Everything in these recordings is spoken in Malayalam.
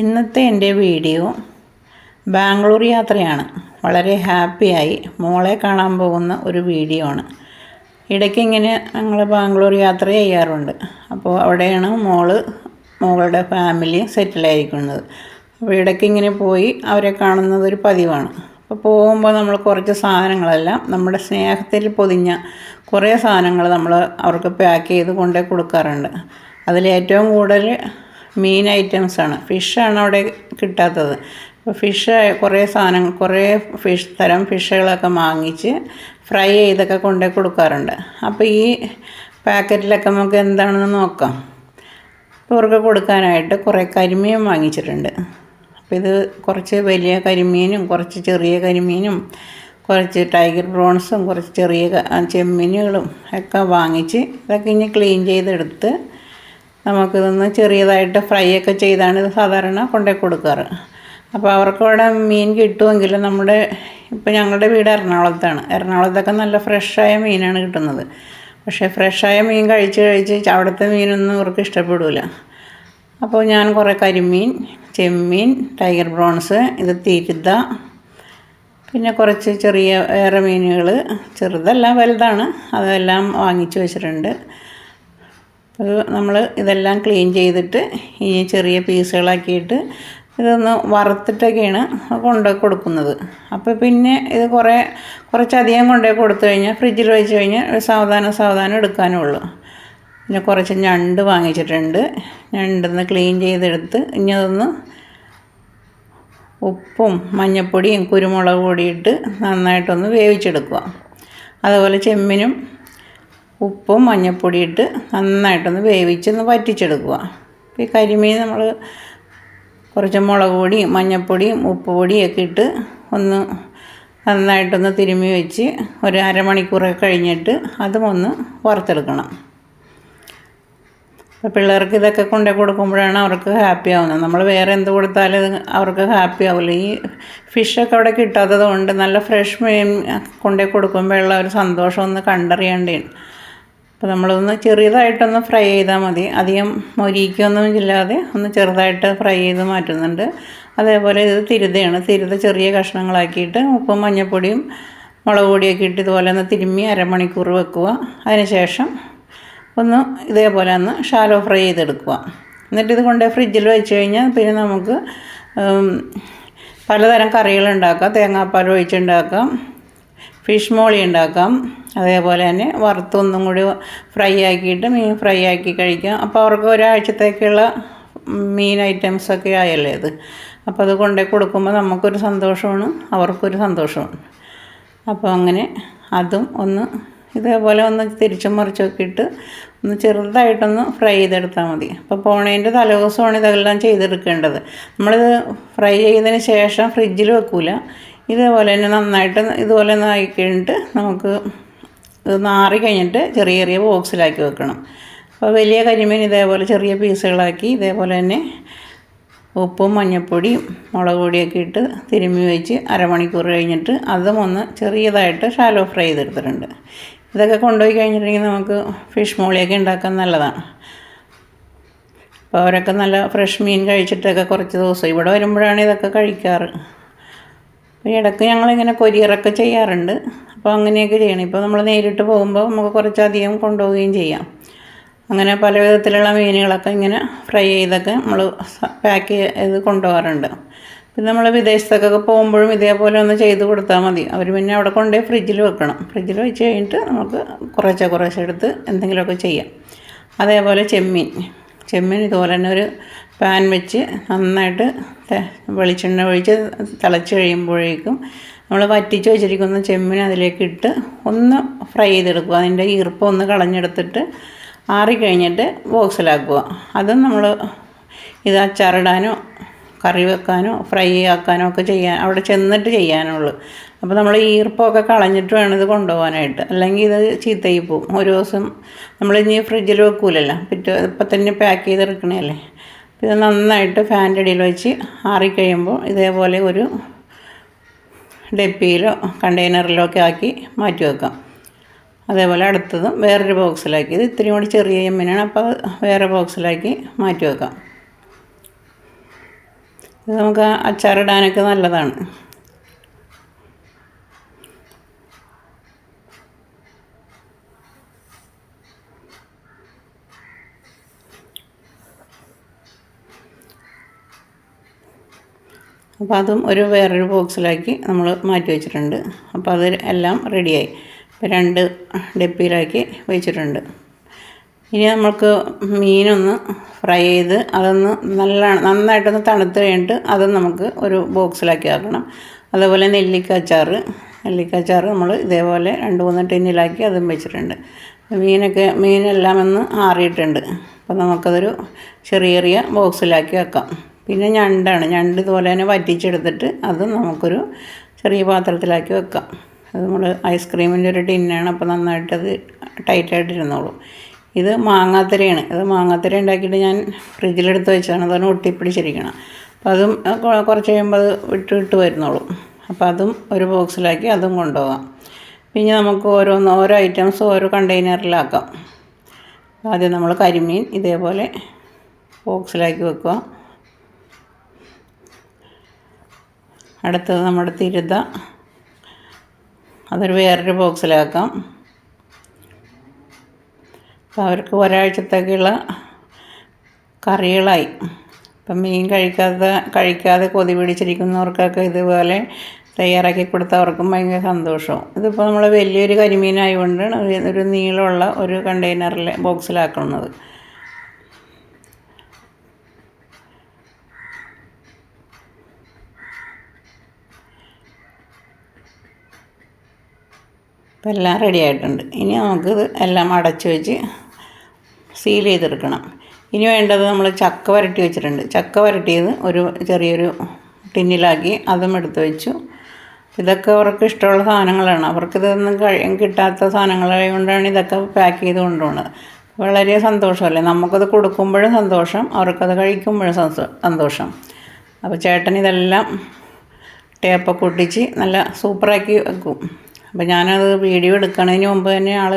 ഇന്നത്തെ എന്റെ വീഡിയോ ബാംഗ്ലൂർ യാത്രയാണ്. വളരെ ഹാപ്പിയായി മോളെ കാണാൻ പോകുന്ന ഒരു വീഡിയോ ആണ്. ഇടയ്ക്ക് ഇങ്ങനെ ഞങ്ങൾ ബാംഗ്ലൂർ യാത്ര ചെയ്യാറുണ്ട്. അപ്പോൾ അവിടെയാണ് മോൾ മോളുടെ ഫാമിലി സെറ്റിലായിരിക്കുന്നത് അപ്പോൾ ഇടയ്ക്ക് ഇങ്ങനെ പോയി അവരെ കാണുന്നത് ഒരു പതിവാണ്. അപ്പോൾ പോകുമ്പോൾ നമ്മൾ കുറച്ച് സാധനങ്ങളെല്ലാം നമ്മുടെ സ്നേഹത്തിൽ പൊതിഞ്ഞ കുറേ സാധനങ്ങൾ നമ്മൾ അവർക്ക് പാക്ക് ചെയ്ത് കൊണ്ടേ കൊടുക്കാറുണ്ട്. അതിലേറ്റവും കൂടുതൽ മീൻ ഐറ്റംസാണ് ഫിഷാണ് അവിടെ കിട്ടാത്തത്. അപ്പോൾ ഫിഷ് കുറേ സാധനങ്ങൾ കുറേ ഫിഷ് തരം ഫിഷുകളൊക്കെ വാങ്ങിച്ച് ഫ്രൈ ചെയ്തൊക്കെ കൊണ്ടേ കൊടുക്കാറുണ്ട്. അപ്പോൾ ഈ പാക്കറ്റിലൊക്കെ നമുക്ക് എന്താണെന്ന് നോക്കാം. അപ്പോൾ കൊടുക്കാനായിട്ട് കുറേ കരിമീൻ വാങ്ങിച്ചിട്ടുണ്ട്. അപ്പോൾ ഇത് കുറച്ച് വലിയ കരിമീനും കുറച്ച് ചെറിയ കരിമീനും കുറച്ച് ടൈഗർ പ്രോൺസും കുറച്ച് ചെറിയ ചെമ്മീനുകളും ഒക്കെ വാങ്ങിച്ച് ഇതൊക്കെ ഇനി ക്ലീൻ ചെയ്തെടുത്ത് നമുക്കിതൊന്ന് ചെറിയതായിട്ട് ഫ്രൈ ഒക്കെ ചെയ്താണ് ഇത് സാധാരണ കൊണ്ടേ കൊടുക്കാറ്. അപ്പോൾ അവർക്ക് അവിടെ മീൻ കിട്ടുമെങ്കിൽ നമ്മുടെ ഇപ്പോൾ ഞങ്ങളുടെ വീട് എറണാകുളത്താണ്. എറണാകുളത്തൊക്കെ നല്ല ഫ്രഷായ മീനാണ് കിട്ടുന്നത്. പക്ഷേ ഫ്രഷായ മീൻ കഴിച്ച് കഴിച്ച് അവിടുത്തെ മീനൊന്നും ഇവർക്ക് ഇഷ്ടപ്പെടില്ല അപ്പോൾ ഞാൻ കുറേ കരിമീൻ ചെമ്മീൻ ടൈഗർ ബ്രോൺസ് ഇത് തിരുത പിന്നെ കുറച്ച് ചെറിയ വേറെ മീനുകൾ ചെറുതല്ല വലുതാണ് അതെല്ലാം വാങ്ങിച്ചു വെച്ചിട്ടുണ്ട്. അത് നമ്മൾ ഇതെല്ലാം ക്ലീൻ ചെയ്തിട്ട് ഈ ചെറിയ പീസുകളാക്കിയിട്ട് ഇതൊന്ന് വറുത്തിട്ടൊക്കെയാണ് കൊണ്ട് കൊടുക്കുന്നത്. അപ്പോൾ പിന്നെ ഇത് കുറേ കുറച്ചധികം കൊണ്ടുപോയി കൊടുത്തു കഴിഞ്ഞാൽ ഫ്രിഡ്ജിൽ വെച്ച് കഴിഞ്ഞാൽ സാവധാനം സാവധാനം എടുക്കാനേ ഉള്ളൂ പിന്നെ കുറച്ച് ഞണ്ട് വാങ്ങിച്ചിട്ടുണ്ട്. ഞണ്ടെന്ന് ക്ലീൻ ചെയ്തെടുത്ത് ഇനി അതൊന്ന് ഉപ്പും മഞ്ഞൾപ്പൊടിയും കുരുമുളക് പൊടിയിട്ട് നന്നായിട്ടൊന്ന് വേവിച്ചെടുക്കുക. അതുപോലെ ചെമ്മിനും ഉപ്പും മഞ്ഞൾപ്പൊടി ഇട്ട് നന്നായിട്ടൊന്ന് വേവിച്ചൊന്ന് വറ്റിച്ചെടുക്കുക. ഈ കരിമീൻ നമ്മൾ കുറച്ച് മുളക് പൊടിയും മഞ്ഞൾപ്പൊടിയും ഉപ്പ് ഒക്കെ ഇട്ട് ഒന്ന് നന്നായിട്ടൊന്ന് തിരുമ്മി വെച്ച് ഒരു അരമണിക്കൂറൊക്കെ കഴിഞ്ഞിട്ട് അതും ഒന്ന് വറുത്തെടുക്കണം. അപ്പോൾ പിള്ളേർക്ക് ഇതൊക്കെ കൊണ്ടേ കൊടുക്കുമ്പോഴാണ് അവർക്ക് ഹാപ്പി ആവുന്നത്. നമ്മൾ വേറെ എന്ത് കൊടുത്താലും അവർക്ക് ഹാപ്പി ആവില്ല ഈ ഫിഷൊക്കെ അവിടെ കിട്ടാത്തത് കൊണ്ട് നല്ല ഫ്രഷ് മീൻ കൊണ്ടു കൊടുക്കുമ്പോഴുള്ള ഒരു സന്തോഷം ഒന്ന് കണ്ടറിയേണ്ടതാണ് അപ്പോൾ നമ്മളൊന്ന് ചെറിയതായിട്ടൊന്ന് ഫ്രൈ ചെയ്താൽ മതി. അധികം മൊരിക്കൊന്നും ഇല്ലാതെ ഒന്ന് ചെറുതായിട്ട് ഫ്രൈ ചെയ്ത് മാറ്റുന്നുണ്ട്. അതേപോലെ ഇത് തിരുതയാണ്. തിരുത ചെറിയ കഷ്ണങ്ങളാക്കിയിട്ട് ഉപ്പും മഞ്ഞൾപ്പൊടിയും മുളക് പൊടിയൊക്കെ ഇട്ട് ഇതുപോലെ ഒന്ന് തിരുമ്മി അരമണിക്കൂർ വെക്കുക. അതിനുശേഷം ഒന്ന് ഇതേപോലെ ഒന്ന് ഷാലോ ഫ്രൈ ചെയ്തെടുക്കുക. എന്നിട്ട് ഇത് കൊണ്ട് ഫ്രിഡ്ജിൽ വെച്ച് കഴിഞ്ഞാൽ പിന്നെ നമുക്ക് പലതരം കറികൾ ഉണ്ടാക്കാം. തേങ്ങാപ്പാൽ ഒഴിച്ചുണ്ടാക്കാം. ഫിഷ് മോളി ഉണ്ടാക്കാം. അതേപോലെ തന്നെ വറുത്തൊന്നും കൂടി ഫ്രൈ ആക്കിയിട്ട് മീൻ ഫ്രൈ ആക്കി കഴിക്കാം. അപ്പോൾ അവർക്ക് ഒരാഴ്ചത്തേക്കുള്ള മീൻ ഐറ്റംസൊക്കെ ആയല്ലേ അത്. അപ്പോൾ അത് കൊണ്ടേ കൊടുക്കുമ്പോൾ നമുക്കൊരു സന്തോഷമാണ് അവർക്കൊരു സന്തോഷമാണ്. അപ്പോൾ അങ്ങനെ അതും ഒന്ന് ഇതേപോലെ ഒന്ന് തിരിച്ചും മറിച്ചൊക്കെ ഇട്ട് ഒന്ന് ചെറുതായിട്ടൊന്ന് ഫ്രൈ ചെയ്തെടുത്താൽ മതി. അപ്പോൾ പോണേന്റെ തലേദിവസമാണ് ഇതെല്ലാം ചെയ്തെടുക്കേണ്ടത്. നമ്മളിത് ഫ്രൈ ചെയ്തതിന് ശേഷം ഫ്രിഡ്ജിൽ വെക്കൂല. ഇതേപോലെ തന്നെ നന്നായിട്ട് ഇതുപോലെ ഒന്ന് കഴിഞ്ഞിട്ട് നമുക്ക് ഇത് നാറി കഴിഞ്ഞിട്ട് ചെറിയ ചെറിയ ബോക്സിലാക്കി വെക്കണം. അപ്പോൾ വലിയ കരിമീൻ ഇതേപോലെ ചെറിയ പീസുകളാക്കി ഇതേപോലെ തന്നെ ഉപ്പും മഞ്ഞൾപ്പൊടിയും മുളക് പൊടിയൊക്കെ ഇട്ട് തിരുമ്മി വെച്ച് അരമണിക്കൂർ കഴിഞ്ഞിട്ട് അതും ഒന്ന് ചെറിയതായിട്ട് ഷാലോ ഫ്രൈ ചെയ്തെടുത്തിട്ടുണ്ട്. ഇതൊക്കെ കൊണ്ടുപോയി കഴിഞ്ഞിട്ടുണ്ടെങ്കിൽ നമുക്ക് ഫിഷ് മോളിയൊക്കെ ഉണ്ടാക്കാൻ നല്ലതാണ്. അപ്പോൾ അവരൊക്കെ നല്ല ഫ്രഷ് മീൻ കഴിച്ചിട്ടൊക്കെ കുറച്ച് ദിവസം ഇവിടെ വരുമ്പോഴാണ് ഇതൊക്കെ കഴിക്കാറ്. അപ്പോൾ ഇടയ്ക്ക് ഞങ്ങളിങ്ങനെ കൊരിയറൊക്കെ ചെയ്യാറുണ്ട്. അപ്പോൾ അങ്ങനെയൊക്കെ ചെയ്യണം. ഇപ്പോൾ നമ്മൾ നേരിട്ട് പോകുമ്പോൾ നമുക്ക് കുറച്ചധികം കൊണ്ടുപോവുകയും ചെയ്യാം. അങ്ങനെ പല വിധത്തിലുള്ള മീനുകളൊക്കെ ഇങ്ങനെ ഫ്രൈ ചെയ്തൊക്കെ നമ്മൾ പാക്ക് ചെയ്ത് കൊണ്ടുപോകാറുണ്ട്. പിന്നെ നമ്മൾ വിദേശത്തൊക്കെ പോകുമ്പോഴും ഇതേപോലെ ഒന്ന് ചെയ്ത് കൊടുത്താൽ മതി. അവർ പിന്നെ അവിടെ കൊണ്ടുപോയി ഫ്രിഡ്ജിൽ വെക്കണം. ഫ്രിഡ്ജിൽ വെച്ച് കഴിഞ്ഞിട്ട് നമുക്ക് കുറേശ്ശെ കുറേശ്ശെ എടുത്ത് എന്തെങ്കിലുമൊക്കെ ചെയ്യാം. അതേപോലെ ചെമ്മീൻ. ചെമ്മീൻ ഇതുപോലെ തന്നെ ഒരു പാൻ വെച്ച് നന്നായിട്ട് വെളിച്ചെണ്ണ ഒഴിച്ച് തിളച്ച് കഴിയുമ്പോഴേക്കും നമ്മൾ വറ്റിച്ച് വെച്ചിരിക്കുന്ന ചെമ്മീൻ അതിലേക്ക് ഇട്ട് ഒന്ന് ഫ്രൈ ചെയ്തെടുക്കുക. അതിന്റെ ഈർപ്പം ഒന്ന് കളഞ്ഞെടുത്തിട്ട് ആറിക്കഴിഞ്ഞിട്ട് ബോക്സിലാക്കുക. അതും നമ്മൾ ഇത് അച്ചാറിടാനോ കറി വെക്കാനോ ഫ്രൈ ആക്കാനോ ഒക്കെ ചെയ്യാൻ അവിടെ ചെന്നിട്ട് ചെയ്യാനുള്ളൂ. അപ്പോൾ നമ്മൾ ഈർപ്പമൊക്കെ കളഞ്ഞിട്ട് വേണം ഇത് കൊണ്ടുപോകാനായിട്ട്. അല്ലെങ്കിൽ ഇത് ചീത്തയായി പോകും. ഒരു ദിവസം നമ്മൾ ഇനി ഫ്രിഡ്ജിൽ വെക്കൂലല്ലോ. പിറ്റേ ഇപ്പം തന്നെ പാക്ക് ചെയ്തെടുക്കണല്ലേ അപ്പോൾ ഇത് നന്നായിട്ട് ഫാന്റെ അടിയിൽ വെച്ച് ആറിക്കഴിയുമ്പോൾ ഇതേപോലെ ഒരു ഡപ്പിയിലോ കണ്ടെയ്നറിലോ ഒക്കെ ആക്കി മാറ്റി വെക്കാം. അതേപോലെ അടുത്തതും വേറൊരു ബോക്സിലാക്കി. ഇത് ഇത്തിരി കൂടി ചെറിയ എമ്മിനാണ് അപ്പോൾ അത് വേറെ ബോക്സിലാക്കി മാറ്റി വെക്കാം. ഇത് നമുക്ക് അച്ചാറിടാനൊക്കെ നല്ലതാണ്. അപ്പോൾ അതും ഒരു വേറൊരു ബോക്സിലാക്കി നമ്മൾ മാറ്റി വെച്ചിട്ടുണ്ട്. അപ്പോൾ അത് എല്ലാം റെഡിയായി. ഇപ്പോൾ രണ്ട് ഡപ്പിയിലാക്കി വെച്ചിട്ടുണ്ട്. ഇനി നമുക്ക് മീനൊന്ന് ഫ്രൈ ചെയ്ത് അതൊന്ന് നല്ല നന്നായിട്ടൊന്ന് തണുത്ത് കഴിഞ്ഞിട്ട് അത് നമുക്ക് ഒരു ബോക്സിലാക്കി ആക്കണം. അതുപോലെ നെല്ലിക്ക അച്ചാർ നെല്ലിക്ക അച്ചാർ നമ്മൾ ഇതേപോലെ രണ്ട് മൂന്ന് ടിന്നിലാക്കി അതും വെച്ചിട്ടുണ്ട്. മീനൊക്കെ മീനെല്ലാം ഒന്ന് ആറിയിട്ടുണ്ട്. അപ്പോൾ നമുക്കതൊരു ചെറിയ ചെറിയ ബോക്സിലാക്കി വെക്കാം. പിന്നെ ഞണ്ടാണ്. ഞണ്ട് ഇതുപോലെ തന്നെ വറ്റിച്ചെടുത്തിട്ട് അത് നമുക്കൊരു ചെറിയ പാത്രത്തിലാക്കി വെക്കാം. അത് നമ്മൾ ഐസ്ക്രീമിന്റെ ഒരു ടിന്നാണ് അപ്പോൾ നന്നായിട്ട് അത് ടൈറ്റായിട്ട് ഇരുന്നോളൂ ഇത് മാങ്ങാത്തരയാണ്. ഇത് മാങ്ങാത്തര ഉണ്ടാക്കിയിട്ട് ഞാൻ ഫ്രിഡ്ജിലെടുത്ത് വെച്ചാണ്. അതാണ് ഒട്ടിപ്പിടിച്ചിരിക്കണം അപ്പോൾ അതും കുറച്ച് കഴിയുമ്പോൾ അത് വിട്ട് വിട്ട് വരുന്നോളും. അപ്പോൾ അതും ഒരു ബോക്സിലാക്കി അതും കൊണ്ടുപോകാം. പിന്നെ നമുക്ക് ഓരോന്ന് ഓരോ ഐറ്റംസ് ഓരോ കണ്ടെയ്നറിലാക്കാം. ആദ്യം നമ്മൾ കരിമീൻ ഇതേപോലെ ബോക്സിലാക്കി വെക്കുക. അടുത്തത് നമ്മുടെ തിരുത. അതൊരു വേറൊരു ബോക്സിലാക്കാം. അപ്പോൾ അവർക്ക് ഒരാഴ്ചത്തേക്കുള്ള കറികളായി. ഇപ്പം മീൻ കഴിക്കാതെ കഴിക്കാതെ കൊതി പിടിച്ചിരിക്കുന്നവർക്കൊക്കെ ഇതുപോലെ തയ്യാറാക്കി കൊടുത്താൽ അവർക്കും ഭയങ്കര സന്തോഷവും ഇതിപ്പോൾ നമ്മൾ വലിയൊരു കരിമീനായതുകൊണ്ടാണ് ഒരു- ഒരു നീളമുള്ള ഒരു കണ്ടെയ്നറിൽ ബോക്സിലാക്കുന്നത്. ഇപ്പം എല്ലാം റെഡി ആയിട്ടുണ്ട്. ഇനി നമുക്കിത് എല്ലാം അടച്ചു വെച്ച് സീൽ ചെയ്തെടുക്കണം. ഇനി വേണ്ടത് നമ്മൾ ചക്ക വരട്ടി വെച്ചിട്ടുണ്ട്. ചക്ക വരട്ടിയത് ഒരു ചെറിയൊരു ടിന്നിലാക്കി അതും എടുത്ത് വെച്ചു. ഇതൊക്കെ അവർക്ക് ഇഷ്ടമുള്ള സാധനങ്ങളാണ്. അവർക്കിതൊന്നും കഴി കിട്ടാത്ത സാധനങ്ങളായതുകൊണ്ടാണ് ഇതൊക്കെ പാക്ക് ചെയ്ത് കൊണ്ടുപോകുന്നത് വളരെ സന്തോഷമല്ലേ? നമുക്കത് കൊടുക്കുമ്പോഴും സന്തോഷം അവർക്കത് കഴിക്കുമ്പോഴും സന്തോഷം. അപ്പോൾ ചേട്ടൻ ഇതെല്ലാം ടേപ്പൊക്കെ ഒട്ടിച്ച് നല്ല സൂപ്പറാക്കി വെക്കും. അപ്പോൾ ഞാനത് വീഡിയോ എടുക്കണതിന് മുമ്പ് തന്നെ ആൾ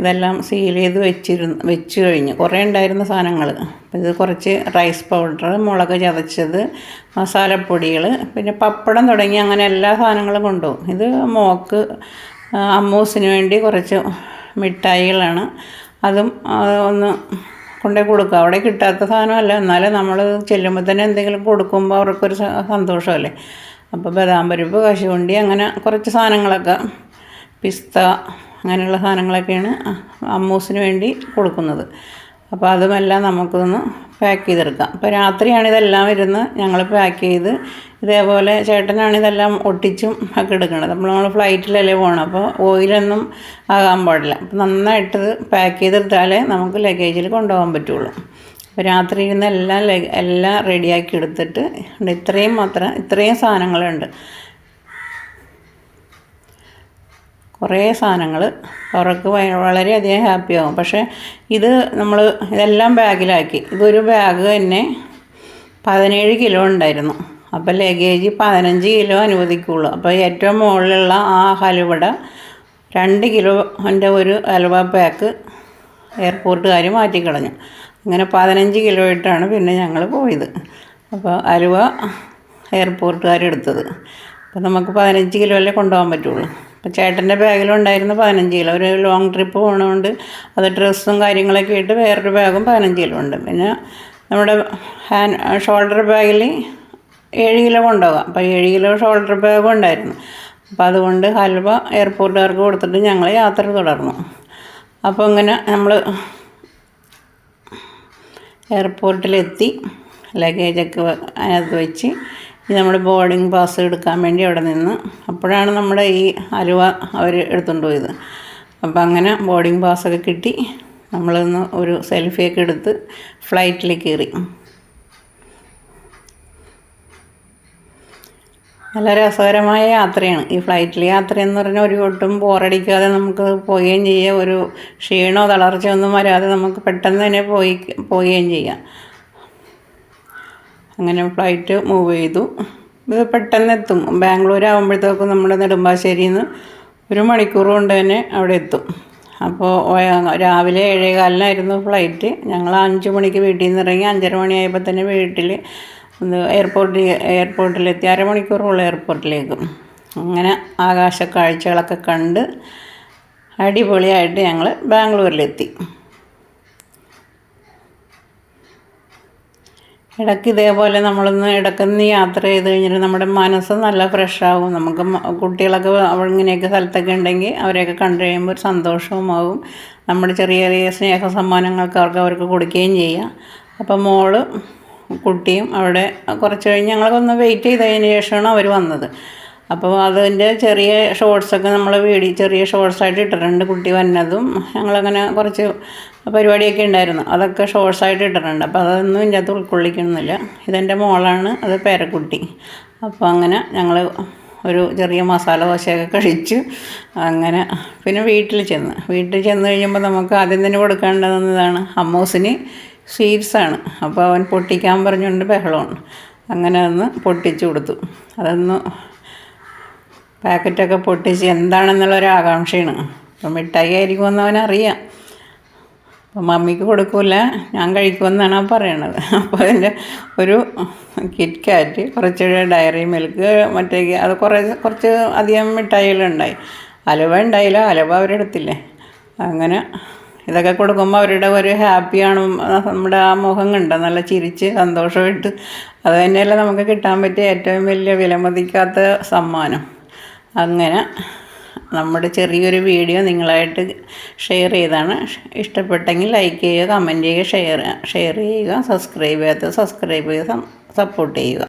ഇതെല്ലാം സീൽ ചെയ്ത് വെച്ചിരുന്നു വെച്ച് കഴിഞ്ഞു. കുറേ ഉണ്ടായിരുന്ന സാധനങ്ങൾ ഇത് കുറച്ച് റൈസ് പൗഡർ മുളക് ചതച്ചത് മസാലപ്പൊടികൾ പിന്നെ പപ്പടം തുടങ്ങി അങ്ങനെ എല്ലാ സാധനങ്ങളും കൊണ്ടുപോകും. ഇത് മോക്ക് അമ്മൂസിന് വേണ്ടി കുറച്ച് മിഠായികളാണ്. അതും ഒന്ന് കൊണ്ടേ കൊടുക്കുക. അവിടെ കിട്ടാത്ത സാധനമല്ല. എന്നാലും നമ്മൾ ചെല്ലുമ്പോൾ തന്നെ എന്തെങ്കിലും കൊടുക്കുമ്പോൾ അവർക്കൊരു സന്തോഷമല്ലേ? അപ്പോൾ ബദാം പരിപ്പ് കശുവണ്ടി അങ്ങനെ കുറച്ച് സാധനങ്ങളൊക്കെ പിസ്ത അങ്ങനെയുള്ള സാധനങ്ങളൊക്കെയാണ് അമ്മൂസിന് വേണ്ടി കൊടുക്കുന്നത്. അപ്പോൾ അതുമെല്ലാം നമുക്കൊന്ന് പാക്ക് ചെയ്തെടുക്കാം. അപ്പോൾ രാത്രിയാണ് ഇതെല്ലാം ഇരുന്ന് ഞങ്ങൾ പാക്ക് ചെയ്ത് ഇതേപോലെ ചേട്ടനാണ് ഇതെല്ലാം ഒട്ടിച്ചും ഒക്കെ എടുക്കുന്നത്. നമ്മൾ നമ്മൾ ഫ്ലൈറ്റിലല്ലേ പോകണം അപ്പോൾ ഓയിലൊന്നും ആകാൻ പാടില്ല. അപ്പോൾ നന്നായിട്ടത് പാക്ക് ചെയ്തെടുത്താലേ നമുക്ക് ലഗേജിൽ കൊണ്ടുപോകാൻ പറ്റുള്ളൂ. രാത്രി ഇരുന്ന് എല്ലാം എല്ലാം റെഡിയാക്കി എടുത്തിട്ട് ഇത്രയും മാത്രം ഇത്രയും സാധനങ്ങളുണ്ട്. കുറേ സാധനങ്ങൾ അവർക്ക് വളരെയധികം ഹാപ്പിയാകും പക്ഷേ ഇത് നമ്മൾ ഇതെല്ലാം ബാഗിലാക്കി ഇതൊരു ബാഗ് തന്നെ പതിനേഴ് കിലോ ഉണ്ടായിരുന്നു. അപ്പോൾ ലഗേജ് പതിനഞ്ച് കിലോ അനുവദിക്കുള്ളൂ. അപ്പോൾ ഏറ്റവും മുകളിലുള്ള ആ ഹലുവട രണ്ട് കിലോന്റെ ഒരു ഹലുവ പാക്ക് എയർപോർട്ടുകാർ മാറ്റിക്കളഞ്ഞു. അങ്ങനെ പതിനഞ്ച് കിലോ ഇട്ടാണ് പിന്നെ ഞങ്ങൾ പോയത്. അപ്പോൾ അലുവ എയർപോർട്ടുകാരെടുത്തത്. അപ്പോൾ നമുക്ക് പതിനഞ്ച് കിലോ അല്ലേ കൊണ്ടുപോകാൻ പറ്റുള്ളൂ. അപ്പോൾ ചേട്ടന്റെ ബാഗിലുണ്ടായിരുന്നു പതിനഞ്ച് കിലോ. ഒരു ലോങ് ട്രിപ്പ് പോകണതുകൊണ്ട് അത് ഡ്രസ്സും കാര്യങ്ങളൊക്കെ ഇട്ട് വേറൊരു ബാഗും പതിനഞ്ച് കിലോ ഉണ്ട്. പിന്നെ നമ്മുടെ ഹാൻഡ് ഷോൾഡർ ബാഗിൽ ഏഴ് കിലോ കൊണ്ടുപോകാം. അപ്പോൾ ഏഴ് കിലോ ഷോൾഡർ ബാഗും ഉണ്ടായിരുന്നു. അപ്പോൾ അതുകൊണ്ട് ഹൽവ എയർപോർട്ടുകാർക്ക് കൊടുത്തിട്ട് ഞങ്ങൾ യാത്ര തുടർന്നു. അപ്പോൾ ഇങ്ങനെ നമ്മൾ എയർപോർട്ടിലെത്തി. ലഗേജൊക്കെ അതിനകത്ത് വെച്ച് നമ്മൾ ബോർഡിംഗ് പാസ് എടുക്കാൻ വേണ്ടി അവിടെ നിന്ന്. അപ്പോഴാണ് നമ്മുടെ ഈ അലുവ അവർ എടുത്തുകൊണ്ട് പോയത്. അപ്പം അങ്ങനെ ബോർഡിംഗ് പാസ്സൊക്കെ കിട്ടി. നമ്മളിന്ന് ഒരു സെൽഫിയൊക്കെ എടുത്ത് ഫ്ലൈറ്റിൽ കയറി. നല്ല രസകരമായ യാത്രയാണ്. ഈ ഫ്ലൈറ്റിൽ യാത്ര എന്ന് പറഞ്ഞാൽ ഒരു ഒട്ടും ബോറടിക്കാതെ നമുക്ക് പോവുകയും ചെയ്യാം. ഒരു ക്ഷീണോ തളർച്ചയോ ഒന്നും വരാതെ നമുക്ക് പെട്ടെന്ന് തന്നെ പോയി പോവുകയും ചെയ്യാം. അങ്ങനെ ഫ്ലൈറ്റ് മൂവ് ചെയ്തു. ഇത് പെട്ടെന്ന് എത്തും. ബാംഗ്ലൂർ ആകുമ്പോഴത്തേക്കും നമ്മുടെ നെടുമ്പാശ്ശേരിയിൽ നിന്ന് ഒരു മണിക്കൂർ കൊണ്ട് തന്നെ അവിടെ എത്തും. അപ്പോൾ രാവിലെ ഏഴേകാലിനായിരുന്നു ഫ്ലൈറ്റ് ഞങ്ങൾ അഞ്ച് മണിക്ക് വീട്ടിൽ നിന്ന് ഇറങ്ങി അഞ്ചര മണിയായപ്പോൾ തന്നെ വീട്ടിൽ എയർപോർട്ടിൽ എയർപോർട്ടിലെത്തി അരമണിക്കൂറുള്ള എയർപോർട്ടിലേക്ക് അങ്ങനെ ആകാശ കാഴ്ചകളൊക്കെ കണ്ട് അടിപൊളിയായിട്ട് ഞങ്ങൾ ബാംഗ്ലൂരിലെത്തി. ഇടയ്ക്ക് ഇതേപോലെ നമ്മളൊന്ന് ഇടയ്ക്കൊന്ന് യാത്ര ചെയ്ത് കഴിഞ്ഞിട്ട് നമ്മുടെ മനസ്സ് നല്ല ഫ്രഷാവും. നമുക്ക് കുട്ടികളൊക്കെ ഇങ്ങനെയൊക്കെ സ്ഥലത്തൊക്കെ ഉണ്ടെങ്കിൽ അവരെയൊക്കെ കണ്ടു കഴിയുമ്പോൾ ഒരു സന്തോഷവുമാവും നമ്മുടെ ചെറിയ ചെറിയ സ്നേഹ സമ്മാനങ്ങളൊക്കെ അവർക്ക് അവർക്ക് കൊടുക്കുകയും ചെയ്യാം. അപ്പം മോൾ കുട്ടിയും അവിടെ കുറച്ച് കഴിഞ്ഞ് ഞങ്ങളൊക്കെ ഒന്ന് വെയിറ്റ് ചെയ്തതിന് ശേഷമാണ് അവർ വന്നത്. അപ്പോൾ അതിന്റെ ചെറിയ ഷോർട്സൊക്കെ നമ്മൾ വീടി ചെറിയ ഷോർട്സായിട്ട് ഇട്ടിട്ടുണ്ട് കുട്ടി വന്നതും ഞങ്ങളങ്ങനെ കുറച്ച് പരിപാടിയൊക്കെ ഉണ്ടായിരുന്നു. അതൊക്കെ ഷോർട്സായിട്ട് ഇട്ടിട്ടുണ്ട്. അപ്പോൾ അതൊന്നും ഇതിന്റെ അകത്ത് ഉൾക്കൊള്ളിക്കുന്നില്ല. ഇതെന്റെ മോളാണ് അത് പേരക്കുട്ടി. അപ്പോൾ അങ്ങനെ ഞങ്ങൾ ഒരു ചെറിയ മസാല ദോശയൊക്കെ കഴിച്ചു. അങ്ങനെ പിന്നെ വീട്ടിൽ ചെന്ന്. വീട്ടിൽ ചെന്ന് കഴിയുമ്പോൾ നമുക്ക് ആദ്യം തന്നെ കൊടുക്കേണ്ടതെന്നതാണ് അമ്മൂസിന് സ്വീറ്റ്സാണ് അപ്പോൾ അവൻ പൊട്ടിക്കാൻ പറഞ്ഞുകൊണ്ട് ബഹളമാണ്. അങ്ങനെ ഒന്ന് പൊട്ടിച്ചു കൊടുത്തു. അതൊന്ന് പാക്കറ്റൊക്കെ പൊട്ടിച്ച് എന്താണെന്നുള്ളൊരു ആകാംക്ഷയാണ്. അപ്പം മിഠായി ആയിരിക്കുമെന്ന് അവനറിയാം അപ്പം മമ്മിക്ക് കൊടുക്കില്ല ഞാൻ കഴിക്കുമെന്നാണ് ആ പറയണത്. അപ്പോൾ അതിന്റെ ഒരു കിറ്റ് കാറ്റ് കുറച്ച് ഡയറി മിൽക്ക് മറ്റേ അത് കുറേ കുറച്ച് അധികം മിഠായികളുണ്ടായി. അലവ ഉണ്ടായില്ല അലവ അവരെടുത്തില്ലേ. അങ്ങനെ ഇതൊക്കെ കൊടുക്കുമ്പോൾ അവരുടെ ഒരു ഹാപ്പിയാണ് നമ്മുടെ ആ മുഖം കണ്ട? നല്ല ചിരിച്ച് സന്തോഷമായിട്ട്. അത് തന്നെയല്ല നമുക്ക് കിട്ടാൻ പറ്റിയ ഏറ്റവും വലിയ വിലമതിക്കാത്ത സമ്മാനം. അങ്ങനെ നമ്മുടെ ചെറിയൊരു വീഡിയോ നിങ്ങളായിട്ട് ഷെയർ ചെയ്താണ്. ഇഷ്ടപ്പെട്ടെങ്കിൽ ലൈക്ക് ചെയ്യുക കമന്റ് ചെയ്യുക ഷെയർ ഷെയർ ചെയ്യുക സബ്സ്ക്രൈബ് ചെയ്യാത്ത സബ്സ്ക്രൈബ് ചെയ്ത് സപ്പോർട്ട് ചെയ്യുക.